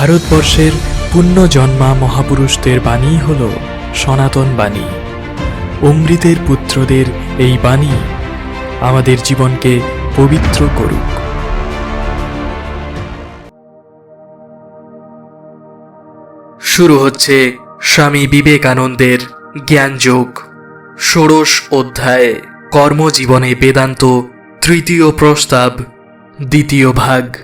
ভারতবর্ষের পুণ্যজন্মা মহাপুরুষদের বাণী হল সনাতন বাণী। অমৃতের পুত্রদের এই বাণী আমাদের জীবনকে পবিত্র করুক। শুরু হচ্ছে স্বামী বিবেকানন্দের জ্ঞানযোগ। ষোড়শ অধ্যায়, কর্মজীবনে বেদান্ত, তৃতীয় প্রস্তাব, দ্বিতীয় ভাগ।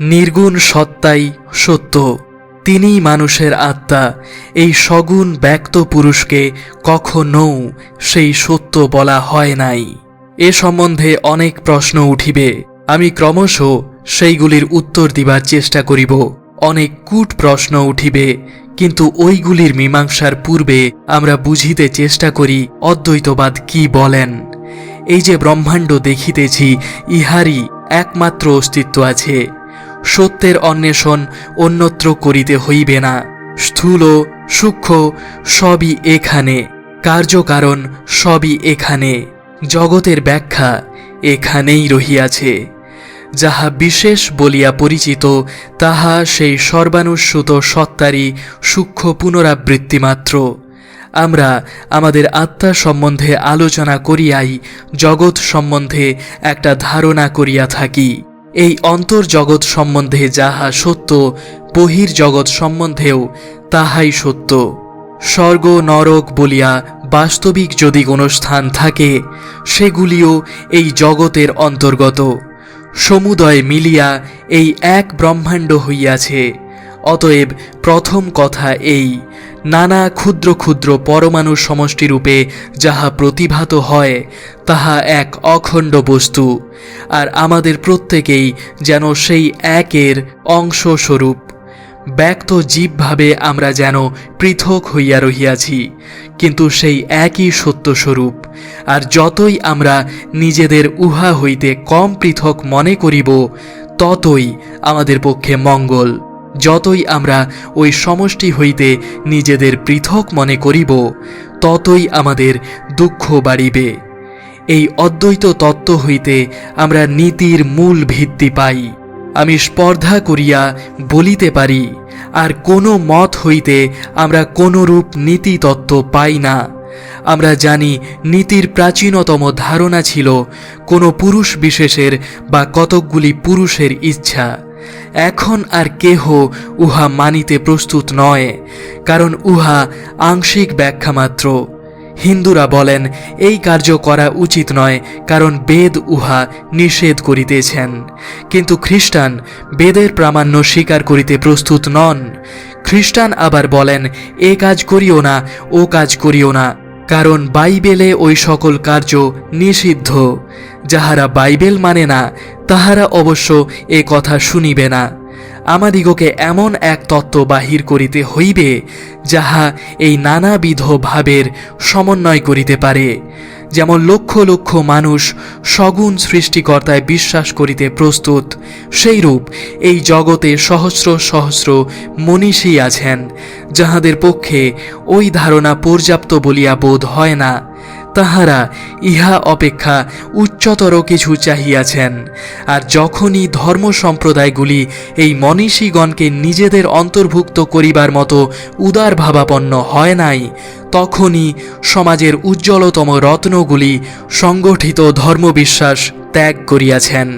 নির্গুণ সত্তাই সত্য। তিনিই মানুষের আত্মা। এই সগুণ ব্যক্ত পুরুষকে কখনও সেই সত্য বলা হয় নাই। এ সম্বন্ধে অনেক প্রশ্ন উঠিবে। আমি ক্রমশ সেইগুলির উত্তর দিবার চেষ্টা করিব। অনেক কূট প্রশ্ন উঠিবে, কিন্তু ওইগুলির মীমাংসার পূর্বে আমরা বুঝিতে চেষ্টা করি, অদ্বৈতবাদ কি বলেন? এই যে ব্রহ্মাণ্ড দেখিতেছি, ইহারই একমাত্র অস্তিত্ব আছে। সত্যের অন্বেষণ অন্যত্র করিতে হইবে না। স্থূল, সূক্ষ্ম, সবই এখানে। কার্যকারণ সবই এখানে। জগতের ব্যাখ্যা এখানেই রহিয়াছে। যাহা বিশেষ বলিয়া পরিচিত, তাহা সেই সর্বানুস্যুত সত্তারই সূক্ষ্ম পুনরাবৃত্তি মাত্র। আমরা আমাদের আত্মা সম্বন্ধে আলোচনা করিয়াই জগৎ সম্বন্ধে একটা ধারণা করিয়া থাকি। এই অন্তর্জগৎ সম্বন্ধে যাহা সত্য বহির জগৎ সম্বন্ধেও তাহাই সত্য। স্বর্গ নরক বলিয়া বাস্তবিক যদি কোনো স্থান থাকে, সেগুলিও এই জগতের অন্তর্গত। সমুদয় মিলিয়া এই এক ব্রহ্মাণ্ড হইয়াছে, অতএব প্রথম কথা এই। নানা ক্ষুদ্র ক্ষুদ্র পরমাণু সমষ্টিরূপে যাহা প্রতিভাত হয়, তাহা এক অখণ্ড বস্তু, আর আমাদের প্রত্যেকেই যেন সেই একের অংশস্বরূপ। ব্যক্ত জীবভাবে আমরা যেন পৃথক হইয়া রহিয়াছি, কিন্তু সেই একই সত্যস্বরূপ, আর যতই আমরা নিজেদের উহা হইতে কম পৃথক মনে করিব, ততই আমাদের পক্ষে মঙ্গল। যতই আমরা ওই সমষ্টি হইতে নিজেদের পৃথক মনে করিব, ততই আমাদের দুঃখ বাড়িবে। এই অদ্বৈত তত্ত্ব হইতে আমরা নীতির মূল ভিত্তি পাই। আমি স্পর্ধা করিয়া বলিতে পারি, আর কোনো মত হইতে আমরা কোনরূপ নীতি তত্ত্ব পাই না। আমরা জানি নীতির প্রাচীনতম ধারণা ছিল কোনো পুরুষ বিশেষের বা কতকগুলি পুরুষের ইচ্ছা। এখন আর কেহ উহা মানিতে প্রস্তুত নয়, কারণ উহা আংশিক ব্যাখ্যা মাত্র। হিন্দুরা বলেন, এই কার্য করা উচিত নয়, কারণ বেদ উহা নিষেধ করিতেছেন। কিন্তু খ্রিস্টান বেদের প্রামাণ্য স্বীকার করিতে প্রস্তুত নন। খ্রিস্টান আবার বলেন, এ কাজ করিও না, ও কাজ করিও না, কারণ বাইবেলে ওই সকল কার্য নিষিদ্ধ। যাহারা বাইবেল মানে না তাহারা অবশ্য এ কথা শুনিবে না। আমাদিগকে এমন এক তত্ত্ব বাহির করিতে হইবে, যাহা এই নানাবিধ ভাবের সমন্বয় করিতে পারে। যেমন লক্ষ লক্ষ মানুষ সগুণ সৃষ্টিকর্তায় বিশ্বাস করিতে প্রস্তুত, সেইরূপ এই জগতে সহস্র সহস্র মনীষী আছেন, যাহাদের পক্ষে ওই ধারণা পর্যাপ্ত বলিয়া বোধ হয় না। তাহারা ইহা অপেক্ষা উচ্চতর কিছু চাহিয়াছেন। আর যখনই ধর্ম সম্প্রদায়গুলি এই মনীষীগণকে নিজেদের অন্তর্ভুক্ত করিবার মতো উদার ভাবাপন্ন হয় নাই, তখনই সমাজের উজ্জ্বলতম রত্নগুলি সংগঠিত ধর্মবিশ্বাস ত্যাগ করিয়াছেন।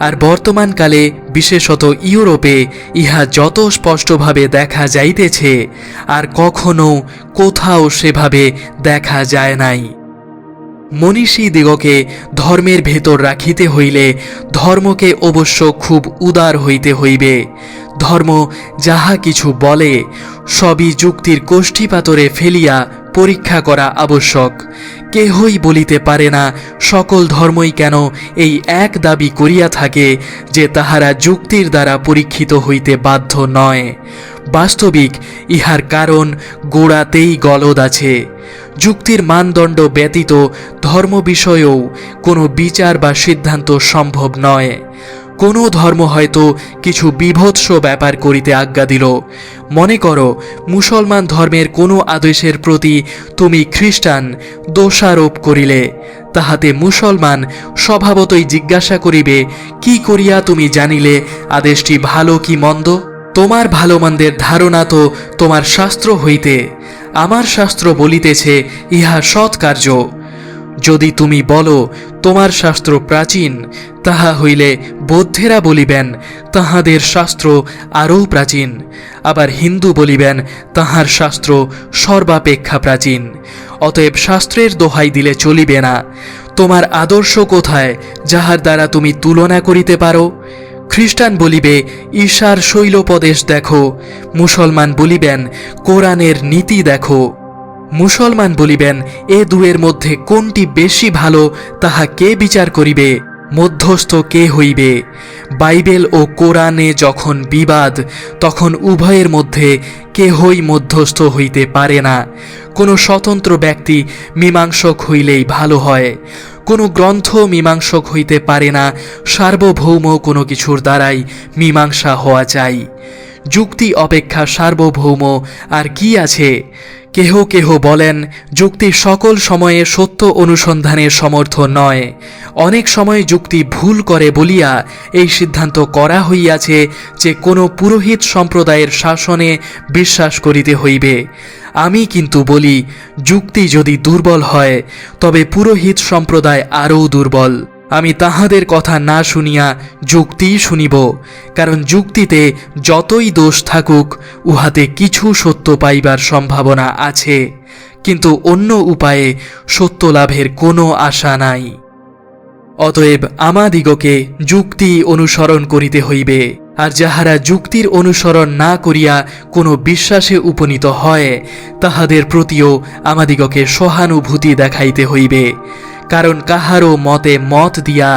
আর বর্তমানকালে, বিশেষত ইউরোপে, ইহা যত স্পষ্টভাবে দেখা যাইতেছে, আর কখনো কোথাও সেভাবে দেখা যায় নাই। মনীষী দিগকে ধর্মের ভেতর রাখিতে হইলে ধর্মকে অবশ্য খুব উদার হইতে হইবে। ধর্ম যাহা কিছু বলে, সবই যুক্তির কোষ্ঠীপাতরে ফেলিয়া পরীক্ষা করা আবশ্যক। কেহই বলিতে পারে না, সকল ধর্মই কেন এই এক দাবি করিয়া থাকে যে তাহারা যুক্তির দ্বারা পরীক্ষিত হইতে বাধ্য নয়। বাস্তবিক, ইহার কারণ গোড়াতেই গলদ আছে। যুক্তির মানদণ্ড ব্যতীত ধর্ম বিষয়েও কোনো বিচার বা সিদ্ধান্ত সম্ভব নয়। কোনো ধর্ম হয়তো কিছু বিভৎস ব্যাপার করিতে আজ্ঞা দিল। মনে করো, মুসলমান ধর্মের কোনো আদেশের প্রতি তুমি খ্রিস্টান দোষারোপ করিলে, তাহাতে মুসলমান স্বভাবতই জিজ্ঞাসা করিবে, কি করিয়া তুমি জানিলে আদেশটি ভালো কি মন্দ? তোমার ভালো মন্দের ধারণা তো তোমার শাস্ত্র হইতে। আমার শাস্ত্র বলিতেছে, ইহা সৎ কার্য। যদি তুমি বলো, তোমার শাস্ত্র প্রাচীন তাহা হইলে বৌদ্ধেরা বলিবেন, তাহাদের শাস্ত্র আরও প্রাচীন আবার হিন্দু বলিবেন, তাহার শাস্ত্র সর্বাপেক্ষা প্রাচীন অতএব শাস্ত্রের দোহাই দিলে চলিবে না। তোমার আদর্শ কোথায়, যাহার দ্বারা তুমি তুলনা করিতে পারো? খ্রিস্টান বলিবে, ঈশার শৈলপদেশ দেখো মুসলমান বলিবেন, কোরআনের নীতি দেখো মুসলমান বলিবেন, এ দুয়ের মধ্যে কোনটি বেশি ভালো, তাহা কে বিচার করিবে? মধ্যস্থ কে হইবে? বাইবেল ও কোরআনে যখন বিবাদ, তখন উভয়ের মধ্যে কেহই মধ্যস্থ হইতে পারে না। কোনো স্বতন্ত্র ব্যক্তি মীমাংসক হইলেই ভালো হয়। কোনো গ্রন্থ মীমাংসক হইতে পারে না, সার্বভৌম কোনো কিছুর দ্বারাই মীমাংসা হওয়া চাই। যুক্তি অপেক্ষা সার্বভৌম, আর কি আছে? কেহ কেহ বলেন, যুক্তি সকল সময়ে সত্য অনুসন্ধানের সমর্থ নয়। অনেক সময় যুক্তি ভুল করে বলিয়া এই সিদ্ধান্ত করা হইয়াছে যে কোনো পুরোহিত সম্প্রদায়ের শাসনে বিশ্বাস করিতে হইবে। আমি কিন্তু বলি, যুক্তি যদি দুর্বল হয়, তবে পুরোহিত সম্প্রদায় আরও দুর্বল। আমি তাহাদের কথা না শুনিয়া যুক্তিই শুনিব, কারণ যুক্তিতে যতই দোষ থাকুক, উহাতে কিছু সত্য পাইবার সম্ভাবনা আছে, কিন্তু অন্য উপায়ে সত্য লাভের কোনো আশা নাই। অতএব আমাদিগকে যুক্তি অনুসরণ করিতে হইবে। আর যাহারা যুক্তির অনুসরণ না করিয়া কোনো বিশ্বাসে উপনীত হয়, তাহাদের প্রতিও আমাদিগকে সহানুভূতি দেখাইতে হইবে। কারণ কাহারও মতে মত দিয়া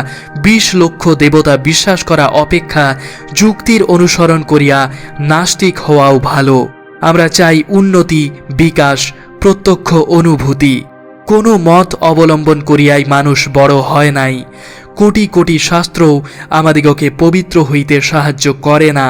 বিশ লক্ষ দেবতা বিশ্বাস করা অপেক্ষা যুক্তির অনুসরণ করিয়া নাস্তিক হওয়াও ভালো। আমরা চাই উন্নতি, বিকাশ, প্রত্যক্ষ অনুভূতি। কোনো মত অবলম্বন করিয়াই মানুষ বড় হয় নাই। কোটি কোটি শাস্ত্র আমাদিগকে পবিত্র হইতে সাহায্য করে না।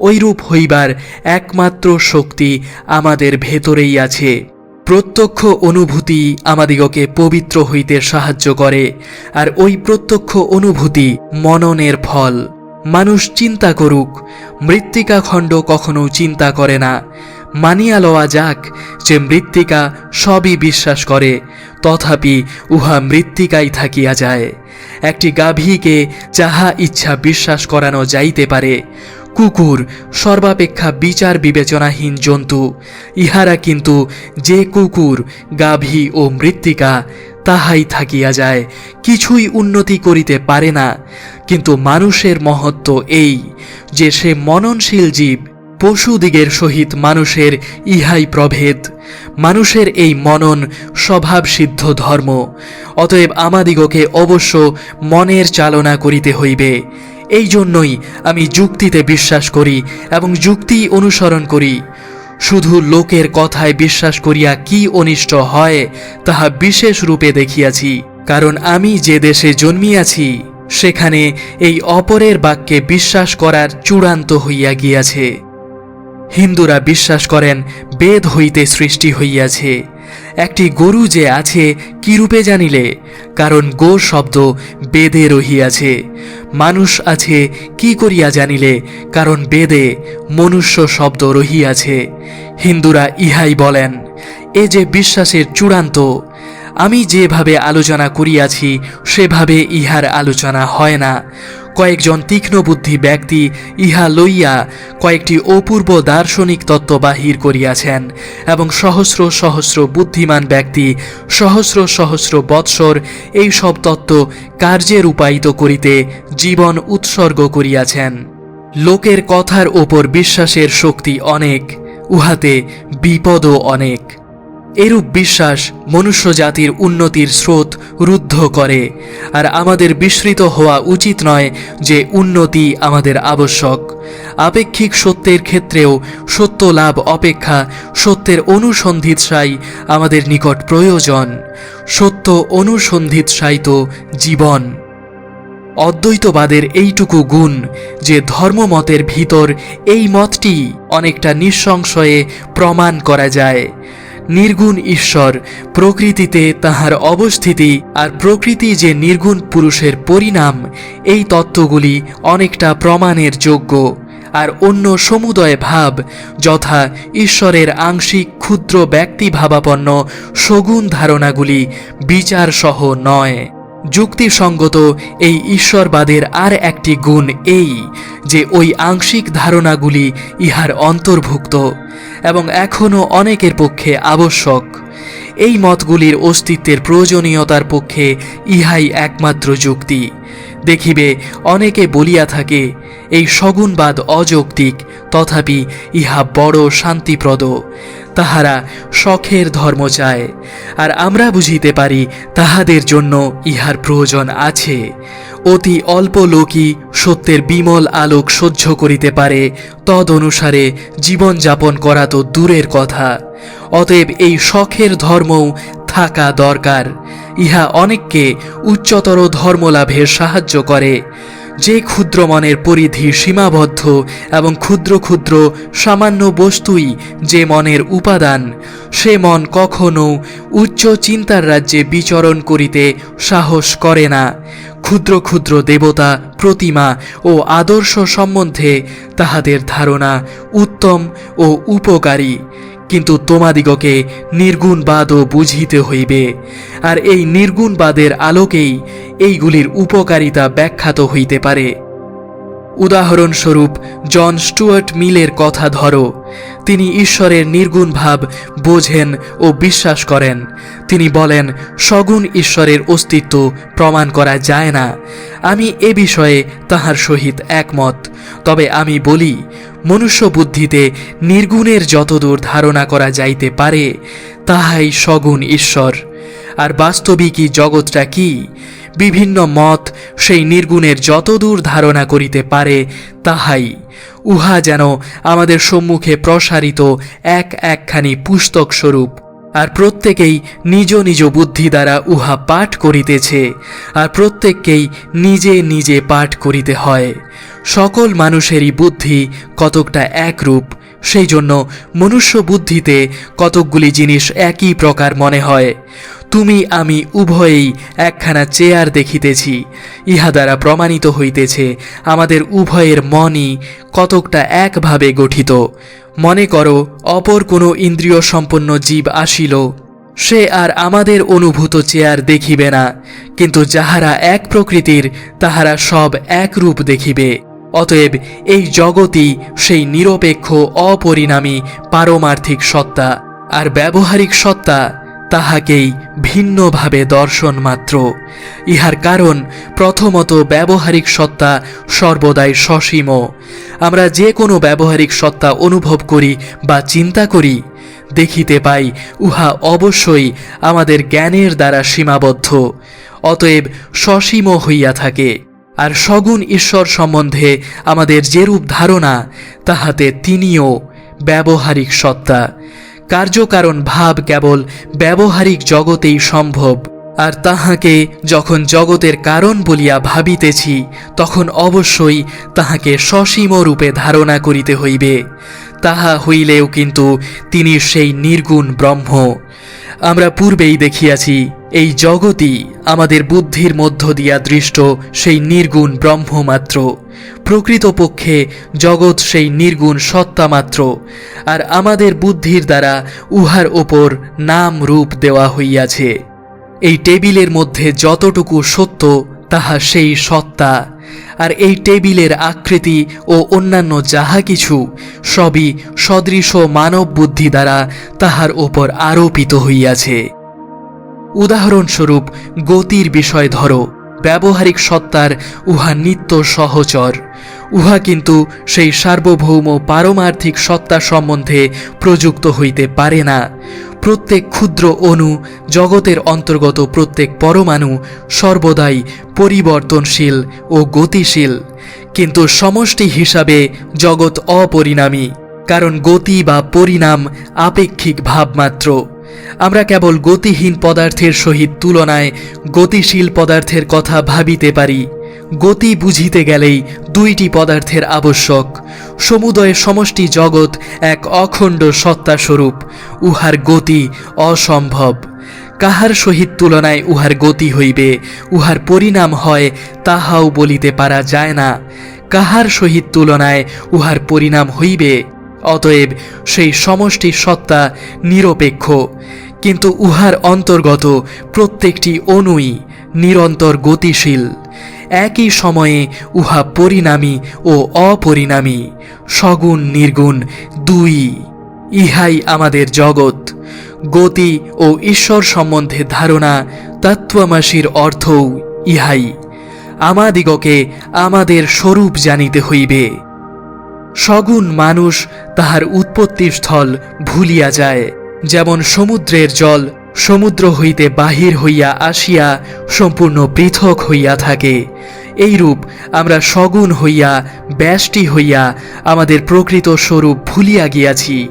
ঐরূপ হইবার একমাত্র শক্তি আমাদের ভেতরেই আছে। প্রত্যক্ষ অনুভূতি আমাদিগকে পবিত্র হইতে সাহায্য করে, আর ওই প্রত্যক্ষ অনুভূতি মননের ফল। মানুষ চিন্তা করুক, মৃত্তিকাখণ্ড কখনো চিন্তা করে না। মানিয়া লওয়া যাক যে মৃত্তিকা সবই বিশ্বাস করে, তথাপি উহা মৃত্তিকাই থাকিয়া যায়। একটি গাভীকে যাহা ইচ্ছা বিশ্বাস করানো যাইতে পারে, কুকুর সর্বাপেক্ষা বিচার বিবেচনাহীন জন্তু, ইহারা কিন্তু যে কুকুর, গাভী ও মৃত্তিকা, তাহাই থাকিয়া যায়, কিছুই উন্নতি করিতে পারে না। কিন্তু মানুষের মহত্ব এই যে সে মননশীল জীব পশুদিগের সহিত মানুষের ইহাই প্রভেদ। মানুষের এই মনন স্বভাবসিদ্ধ ধর্ম। অতএব আমাদিগকে অবশ্য মনের চালনা করিতে হইবে। এই জন্যই আমি যুক্তিতে বিশ্বাস করি এবং যুক্তি অনুসরণ করি। শুধু লোকের কথায় বিশ্বাস করিয়া কি অনিষ্ট হয়, তাহা বিশেষ রূপে দেখিয়াছি। কারণ আমি যে দেশে জন্মিয়াছি, সেখানে এই অপরের বাক্যে বিশ্বাস করার চূড়ান্ত হইয়া গিয়াছে। হিন্দুরা বিশ্বাস করেন, বেদ হইতে সৃষ্টি হইয়াছে। একটি গরু যে আছে কিরূপে জানিলে? কারণ গো শব্দ বেদে রহিয়াছে। মানুষ আছে, কি করিয়া জানিলে? কারণ বেদে মনুষ্য শব্দ রহিয়াছে। হিন্দুরা ইহাই বলেন, এ যে বিশ্বাসের চূড়ান্ত, আমি যেভাবে আলোচনা করিয়াছি, সেভাবে ইহার আলোচনা হয় না। কয়েকজন তীক্ষ্ণবুদ্ধি ব্যক্তি ইহা লইয়া কয়েকটি অপূর্ব দার্শনিক তত্ত্ব বাহির করিয়াছেন এবং সহস্র সহস্র বুদ্ধিমান ব্যক্তি, সহস্র সহস্র বৎসর এই সব তত্ত্ব কার্যে রূপায়িত করিতে জীবন উৎসর্গ করিয়াছেন। লোকের কথার ওপর বিশ্বাসের শক্তি অনেক, উহাতে বিপদও অনেক। এরূপ বিশ্বাস মনুষ্য জাতির উন্নতির স্রোত রুদ্ধ করে। আর আমাদের বিস্মৃত হওয়া উচিত নয় যে উন্নতি আমাদের আবশ্যক। আপেক্ষিক সত্যের ক্ষেত্রেও সত্য লাভ অপেক্ষা সত্যের অনুসন্ধিৎসাই আমাদের নিকট প্রয়োজন। সত্য অনুসন্ধিৎসাই তো জীবন। অদ্বৈতবাদের এইটুকু গুণ যে ধর্মমতের ভিতর এই মতটি অনেকটা নিঃসংশয়ে প্রমাণ করা যায়। নির্গুণ ঈশ্বর, প্রকৃতিতে তাহার অবস্থিতি আর প্রকৃতি যে নির্গুণ পুরুষের পরিণাম, এই তত্ত্বগুলি অনেকটা প্রমাণের যোগ্য। আর অন্য সমুদয় ভাব, যথা ঈশ্বরের আংশিক ক্ষুদ্র ব্যক্তিভাবাপন্ন সগুণ ধারণাগুলি বিচারসহ নয়। যুক্তিসঙ্গত এই ঈশ্বরবাদের আর একটি গুণ এই, যে ওই আংশিক ধারণাগুলি ইহার অন্তর্ভুক্ত এবং এখনও অনেকের পক্ষে আবশ্যক। এই মতগুলির অস্তিত্বের প্রয়োজনীয়তার পক্ষে ইহাই একমাত্র যুক্তি। দেখিবে অনেকে বলিয়া থাকে, এই সগুণবাদ অযৌক্তিক, তথাপি ইহা বড় শান্তিপ্রদ। তাহারা শখের ধর্ম চায়, আর আমরা বুঝিতে পারি তাহাদের জন্য ইহার প্রয়োজন আছে। অতি অল্প লোকই সত্যের বিমল আলোক সহ্য করিতে পারে তদ অনুসারে জীবনযাপন করা তো দূরের কথা। অতএব এই শখের ধর্মও থাকা দরকার। ইহা অনেককে উচ্চতর ধর্মলাভের সাহায্য করে। যে ক্ষুদ্র মনের পরিধি সীমাবদ্ধ এবং ক্ষুদ্র ক্ষুদ্র সামান্য বস্তুই যে মনের উপাদান, সে মন কখনো উচ্চ চিন্তার রাজ্যে বিচরণ করিতে সাহস করে না। ক্ষুদ্র ক্ষুদ্র দেবতা, প্রতিমা ও আদর্শ সম্বন্ধে তাহাদের ধারণা উত্তম ও উপকারী। কিন্তু তোমাদিগকে নির্গুণবাদও বুঝিতে হইবে। আর এই নির্গুণবাদের আলোকেই এইগুলির উপকারিতা ব্যাখ্যাত হইতে পারে। উদাহরণস্বরূপ, জন স্টুয়ার্ট মিলের কথা ধরো। তিনি ঈশ্বরের নির্গুণ ভাব বোঝেন ও বিশ্বাস করেন। তিনি বলেন, সগুণ ঈশ্বরের অস্তিত্ব প্রমাণ করা যায় না। আমি এ বিষয়ে তাহার সহিত একমত। তবে আমি বলি মনুষ্য বুদ্ধিতে নির্গুণের যতদূর ধারণা করা যাইতে পারে, তাহাই সগুণ ঈশ্বর। আর বাস্তবিকই জগৎটা কি? বিভিন্ন মত সেই নির্গুণের যতদূর ধারণা করিতে পারে তাহাই। উহা যেন আমাদের সম্মুখে প্রসারিত এক একখানি পুস্তক স্বরূপ আর প্রত্যেকেই নিজ নিজ বুদ্ধি দ্বারা উহা পাঠ করিতেছে, আর প্রত্যেককেই নিজে নিজে পাঠ করিতে হয়। সকল মানুষেরই বুদ্ধি কতকটা একরূপ সেই জন্য মনুষ্য বুদ্ধিতে কতকগুলি জিনিস একই প্রকার মনে হয়। তুমি, আমি উভয়েই একখানা চেয়ার দেখিতেছি। ইহা দ্বারা প্রমাণিত হইতেছে, আমাদের উভয়ের মনই কতকটা একভাবে গঠিত। মনে করো, অপর কোনো ইন্দ্রিয় সম্পন্ন জীব আসিল, সে আর আমাদের অনুভূত চেয়ার দেখিবে না, কিন্তু যাহারা এক প্রকৃতির, তাহারা সব এক রূপ দেখিবে। অতএব এই জগৎই সেই নিরপেক্ষ, অপরিণামী, পারমার্থিক সত্তা। আর ব্যবহারিক সত্তা তাহাকেই ভিন্নভাবে দর্শন মাত্র। ইহার কারণ প্রথমত ব্যবহারিক সত্তা সর্বদাই সসীম। আমরা যে কোনো ব্যবহারিক সত্তা অনুভব করি বা চিন্তা করি, দেখিতে পাই উহা অবশ্যই আমাদের জ্ঞানের দ্বারা সীমাবদ্ধ, অতএব সসীম হইয়া থাকে। আর সগুণ ঈশ্বর সম্বন্ধে আমাদের যেরূপ ধারণা, তাহাতে তিনিও ব্যবহারিক সত্তা। কার্যকারণ ভাব কেবল ব্যবহারিক জগতেই সম্ভব, আর তাহাকে যখন জগতের কারণ বলিয়া ভাবিতেছি, তখন অবশ্যই তাহাকে সসীম রূপে ধারণা করিতে হইবে। তাহা হইলেও কিন্তু তিনি সেই নির্গুণ ব্রহ্ম। আমরা পূর্বেই দেখিয়াছি, এই জগতই আমাদের বুদ্ধির মধ্য দিয়া দৃষ্ট সেই নির্গুণ ব্রহ্মমাত্র। প্রকৃতপক্ষে জগৎ সেই নির্গুণ সত্তা মাত্র আর আমাদের বুদ্ধির দ্বারা উহার ওপর নাম রূপ দেওয়া হইয়াছে। এই টেবিলের মধ্যে যতটুকু সত্য তাহা সেই সত্তা। আর এই টেবিলের আকৃতি ও অন্যান্য যাহা কিছু, সবই সদৃশ মানব বুদ্ধি দ্বারা তাহার ওপর আরোপিত হইয়াছে। উদাহরণস্বরূপ, গতির বিষয় ধরো। ব্যবহারিক সত্তার উহা নিত্য সহচর। উহা কিন্তু সেই সার্বভৌম পারমার্থিক সত্তা সম্বন্ধে প্রযুক্ত হইতে পারে না। প্রত্যেক ক্ষুদ্র অণু, জগতের অন্তর্গত প্রত্যেক পরমাণু সর্বদাই পরিবর্তনশীল ও গতিশীল। কিন্তু সমষ্টি হিসাবে জগৎ অপরিণামী, কারণ গতি বা পরিণাম আপেক্ষিক ভাবমাত্র। আমরা কেবল গতিহীন পদার্থের সহিত তুলনায় গতিশীল পদার্থের কথা ভাবিতে পারি। গতি বুঝিতে গেলেই দুইটি পদার্থের আবশ্যক। সমুদয় সমষ্টি জগৎ এক অখণ্ড সত্তাস্বরূপ, উহার গতি অসম্ভব। কাহার সহিত তুলনায় উহার গতি হইবে, উহার পরিণাম হয় তাহাও বলিতে পারা যায় না। কাহার সহিত তুলনায় উহার পরিণাম হইবে অতএব সেই সমষ্টি সত্তা নিরপেক্ষ। কিন্তু উহার অন্তর্গত প্রত্যেকটি অণুই নিরন্তর গতিশীল। একই সময়ে উহা পরিণামী ও অপরিণামী, সগুণ নির্গুণ দুই। ইহাই আমাদের জগৎ। গতি ও ঈশ্বর সম্বন্ধে ধারণা তত্ত্বমাসির অর্থও ইহাই। আমাদিগকে আমাদের স্বরূপ জানিতে হইবে। সগুণ মানুষ তাহার উৎপত্তিস্থল ভুলিয়া যায়। যেমন সমুদ্রের জল, সমুদ্র হইতে বাহির হইয়া আসিয়া সম্পূর্ণ পৃথক হইয়া থাকে। এইরূপ আমরা সগুণ হইয়া, ব্যষ্টি হইয়া আমাদের প্রকৃত স্বরূপ ভুলিয়া গিয়াছি।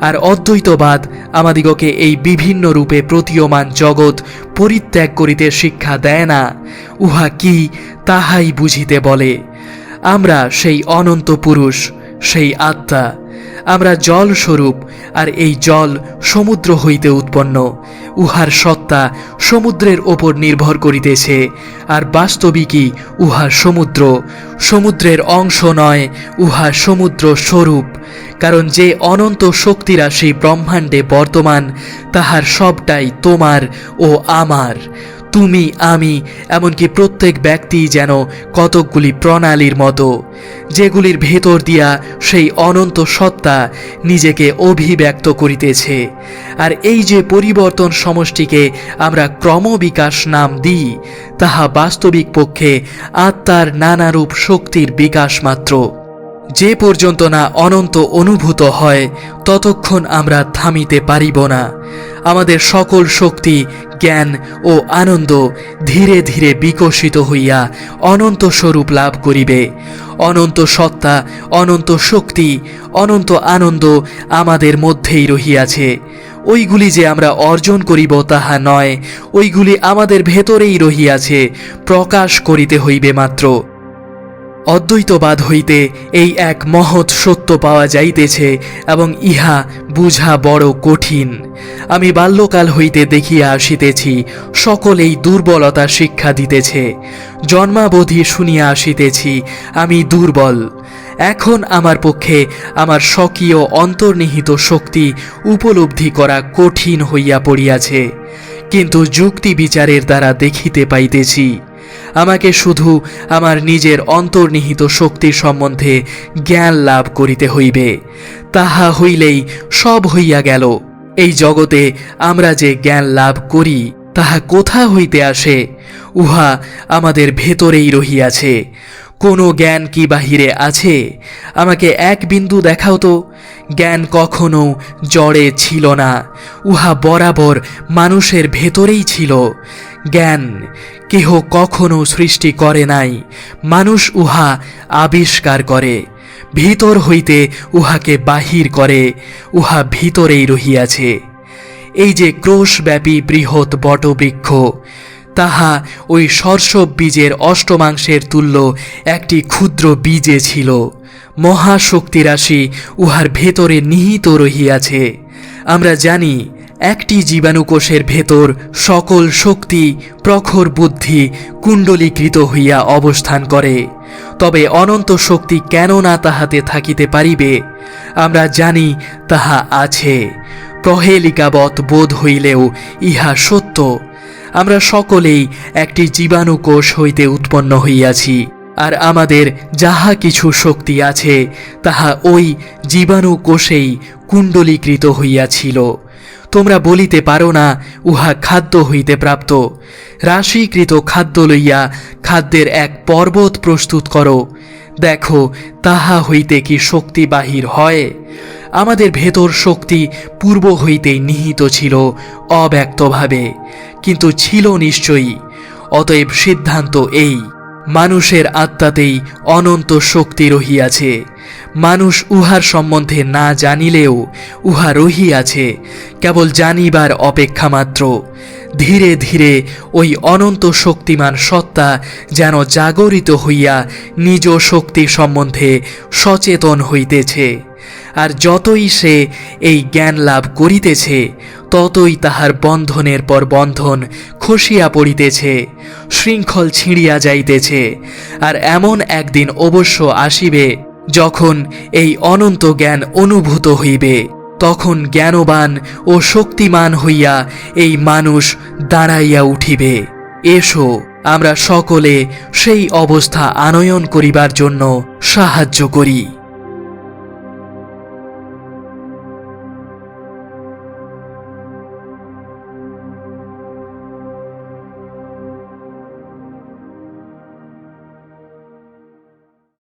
আর অদ্বৈতবাদ আমাদিগকে এই বিভিন্ন রূপে প্রতীয়মান জগৎ পরিত্যাগ করিতে শিক্ষা দেয় না। উহা কি তাহাই বুঝিতে বলে। আমরা সেই অনন্ত পুরুষ সেই আত্মা। আমরা জল স্বরূপ, আর এই জল সমুদ্র হইতে উৎপন্ন। উহার সত্তা সমুদ্রের ওপর নির্ভর করিতেছে, আর বাস্তবিকই উহা সমুদ্র। সমুদ্রের অংশ নয়, উহা সমুদ্র স্বরূপ। কারণ যে অনন্ত শক্তিরাশি ব্রহ্মাণ্ডে বর্তমান, তাহার সবটাই তোমার ও আমার। তুমি, আমি, এমনকি প্রত্যেক ব্যক্তি যেন কতকগুলি প্রণালীর মতো, যেগুলির ভেতর দিয়া সেই অনন্ত সত্তা নিজেকে অভিব্যক্ত করিতেছে। আর এই যে পরিবর্তন সমষ্টিকে আমরা ক্রমবিকাশ নাম দিই, তাহা বাস্তবিক পক্ষে আত্মার নানারূপ শক্তির বিকাশ মাত্র। যে পর্যন্ত না অনন্ত অনুভূত হয়, ততক্ষণ আমরা থামিতে পারিব না। আমাদের সকল শক্তি, জ্ঞান ও আনন্দ ধীরে ধীরে বিকশিত হইয়া অনন্ত স্বরূপ লাভ করিবে। অনন্ত সত্তা, অনন্ত শক্তি, অনন্ত আনন্দ আমাদের মধ্যেই রহিয়াছে। ওইগুলি যে আমরা অর্জন করিব তাহা নয়, ওইগুলি আমাদের ভেতরেই রহিয়াছে, প্রকাশ করিতে হইবে মাত্র। অদ্বৈতবাদ হইতে এই এক মহৎ সত্য পাওয়া যাইতেছে এবং ইহা বুঝা বড় কঠিন। আমি বাল্যকাল হইতে দেখিয়া আসিতেছি সকলেই দুর্বলতা শিক্ষা দিতেছে। জন্মাবধি শুনিয়া আসিতেছি, আমি দুর্বল। এখন আমার পক্ষে আমার স্বকীয় অন্তর্নিহিত শক্তি উপলব্ধি করা কঠিন হইয়া পড়িয়াছে। কিন্তু যুক্তি বিচারের দ্বারা দেখিতে পাইতেছি আমাকে শুধু আমার নিজের অন্তর্নিহিত শক্তি সম্বন্ধে জ্ঞান লাভ করিতে হইবে। তাহা হইলেই সব হইয়া গেল। এই জগতে আমরা যে জ্ঞান লাভ করি, তাহা কোথা হইতে আসে? উহা আমাদের ভেতরেই রহিয়াছে। কোনো জ্ঞান কি বাহিরে আছে? আমাকে এক বিন্দু দেখাও তো। জ্ঞান কখনো জড়ে ছিল না। উহা বরাবর মানুষের ভেতরেই ছিল। জ্ঞান কেহ কখনো সৃষ্টি করে নাই। মানুষ উহা আবিষ্কার করে। ভিতর হইতে উহাকে বাহির করে। উহা ভিতরেই রহিয়াছে। এই যে ক্রোশব্যাপী বৃহৎ বটবৃক্ষ, তাহা ওই সর্ষব বীজের অষ্টমাংশের তুল্য একটি ক্ষুদ্র বীজে ছিল। মহাশক্তিরাশি উহার ভেতরে নিহিত রহিয়াছে। আমরা জানি একটি জীবাণুকোষের ভেতর সকল শক্তি, প্রখর বুদ্ধি কুণ্ডলীকৃত হইয়া অবস্থান করে। তবে অনন্ত শক্তি কেন না তাহাতে থাকিতে পারিবে, আমরা জানি তাহা আছে। প্রহেলিকাবৎ বোধ হইলেও ইহা সত্য। আমরা সকলেই একটি জীবাণুকোষ হইতে উৎপন্ন হইয়াছি, আর আমাদের যাহা কিছু শক্তি আছে, তাহা ওই জীবাণু কোষেই কুণ্ডলীকৃত হইয়াছিল। তোমরা বলিতে পারো না, উহা খাদ্য হইতে প্রাপ্ত। রাশিকৃত খাদ্য লইয়া খাদ্যের এক পর্বত প্রস্তুত করো। দেখো, তাহা হইতে কি শক্তি বাহির হয়? আমাদের ভেতর শক্তি পূর্ব হইতেই নিহিত ছিল, অব্যক্তভাবে, কিন্তু ছিল নিশ্চয়ই, অতএব সিদ্ধান্ত এই। মানুষের আত্মাতেই অনন্ত শক্তি রহিয়াছে। মানুষ উহার সম্বন্ধে না জানিলেও উহা রহিয়াছে, কেবল জানিবার অপেক্ষা মাত্র। ধীরে ধীরে ওই অনন্ত শক্তিমান সত্তা যেন জাগরিত হইয়া নিজ শক্তি সম্বন্ধে সচেতন হইতেছে, আর যতই সে এই জ্ঞান লাভ করিতেছে ততই তাহার বন্ধনের পর বন্ধন খসিয়া পড়িতেছে, শৃঙ্খল ছিঁড়িয়া যাইতেছে, আর এমন একদিন অবশ্য আসিবে যখন এই অনন্ত জ্ঞান অনুভূত হইবে, তখন জ্ঞানবান ও শক্তিমান হইয়া এই মানুষ দাঁড়াইয়া উঠিবে। এসো, আমরা সকলে সেই অবস্থা আনয়ন করিবার জন্য সাহায্য করি।